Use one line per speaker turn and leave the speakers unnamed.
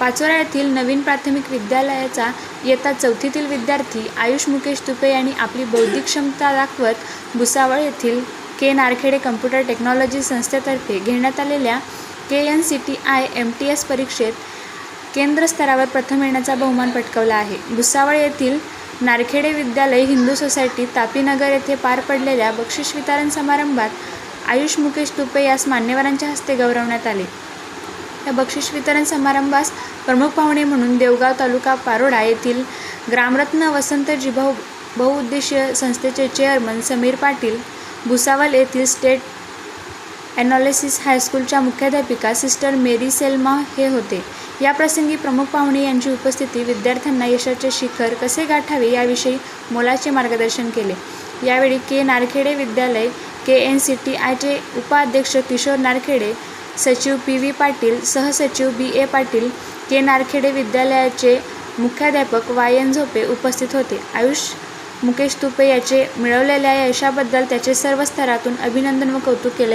पाचोरा येथील नवीन प्राथमिक विद्यालयाचा इयत्ता चौथीतील विद्यार्थी आयुष मुकेश तुपे यांनी आपली बौद्धिक क्षमता दाखवत भुसावळ येथील के नारखेडे कम्प्युटर टेक्नॉलॉजी संस्थेतर्फे घेण्यात आलेल्या K N C T I M T S परीक्षेत केंद्र स्तरावर प्रथम येण्याचा बहुमान पटकावला आहे. भुसावळ येथील नारखेडे विद्यालय हिंदू सोसायटी तापीनगर येथे पार पडलेल्या बक्षीस वितरण समारंभात आयुष मुकेश तुपे यास मान्यवरांच्या हस्ते गौरवण्यात आले. या बक्षीस वितरण समारंभास प्रमुख पाहुणे म्हणून देवगाव तालुका पारोडा येथील ग्रामरत्न वसंतजी बहु बहुउद्देशीय संस्थेचे चेअरमन समीर पाटील भुसावल येथील स्टेट ॲनॉलिसिस हायस्कूलच्या मुख्याध्यापिका सिस्टर मेरी सेल्मा हे होते. या प्रसंगी प्रमुख पाहुणे यांची उपस्थिती विद्यार्थ्यांना यशाचे शिखर कसे गाठावे याविषयी मोलाचे मार्गदर्शन केले. यावेळी के नारखेडे विद्यालय के एन सी टी आयचे उपाध्यक्ष किशोर नारखेडे सचिव पी व्ही पाटील सहसचिव बी ए पाटील के नारखेडे विद्यालयाचे मुख्याध्यापक वाय एन झोपे उपस्थित होते. आयुष मुकेश तुपे याचे मिळवलेल्या यशाबद्दल त्याचे सर्व स्तरातून अभिनंदन व कौतुक केले